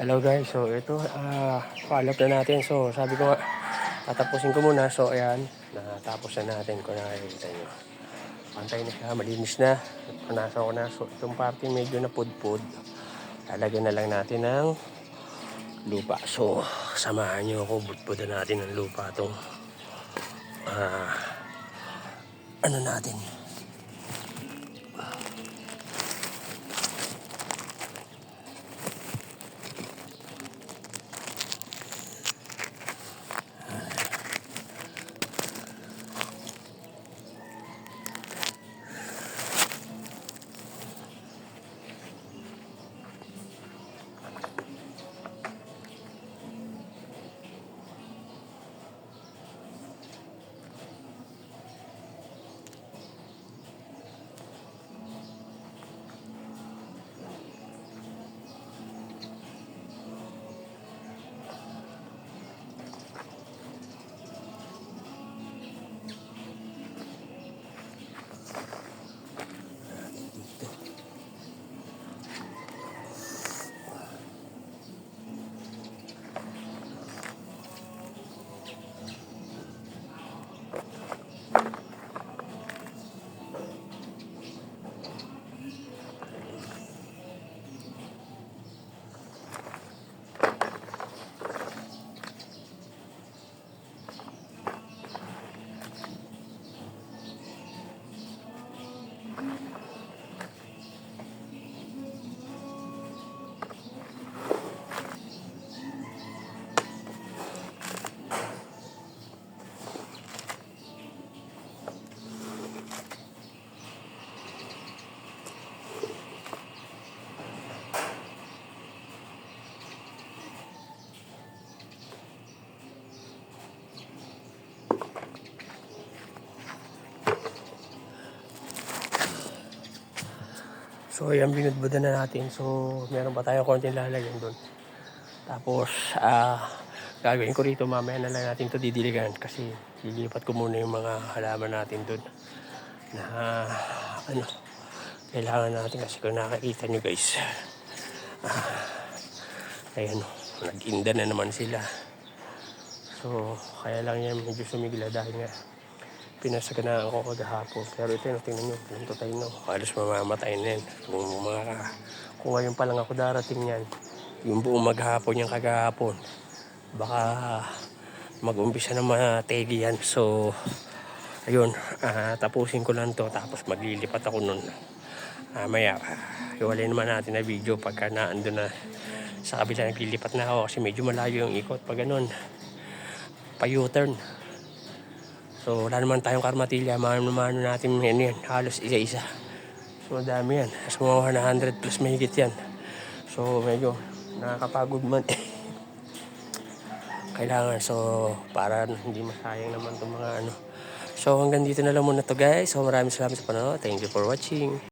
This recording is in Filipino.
Hello guys, so ito, ah, follow up na natin. So sabi ko nga, tatapusin ko muna. So ayan, natapos na natin kung nakikita nyo. Pantay na siya, malinis na. Panasa ko na. So itong party medyo na pudpud. Lalagyan na lang natin ng lupa. So samahan nyo ako, budpudan natin ng lupa itong ah, ano natin. So ayan, binudbudan na natin. So meron pa tayong konting lalagyan doon. Tapos, ah, gagawin ko rito mamaya na lang natin to didiligan kasi lilipat ko muna yung mga halaman natin doon na ano kailangan natin kasi kung nakakita nyo guys ah, ayan nag-inda na naman sila so kaya lang yan medyo sumigla dahil nga pinasaganaan ko kagahapon. Pero ito yun tingnan nyo pinto tayo no halos mamamatay na yan. Kung mga kung ngayon pa lang ako darating yan. Yung buong maghapon yung kagahapon. Baka mag-umpisa na mategi yan. So ayun ah, tapusin ko lang to. Tapos maglilipat ako nun. Ah, maya iwalay naman natin na video pagka naandun na sa kabila naglilipat na ako kasi medyo malayo yung ikot. Pag ganun pa U-turn so wala naman tayong karmatilya. Mano-mano natin yan yan. Halos isa-isa. So madami yan. Mas mga 100 plus mahigit yan. So medyo nakakapagod man. Kailangan so para hindi masayang naman itong mga ano. So hanggang dito na lang muna to guys. So maraming salamat sa panonood. Thank you for watching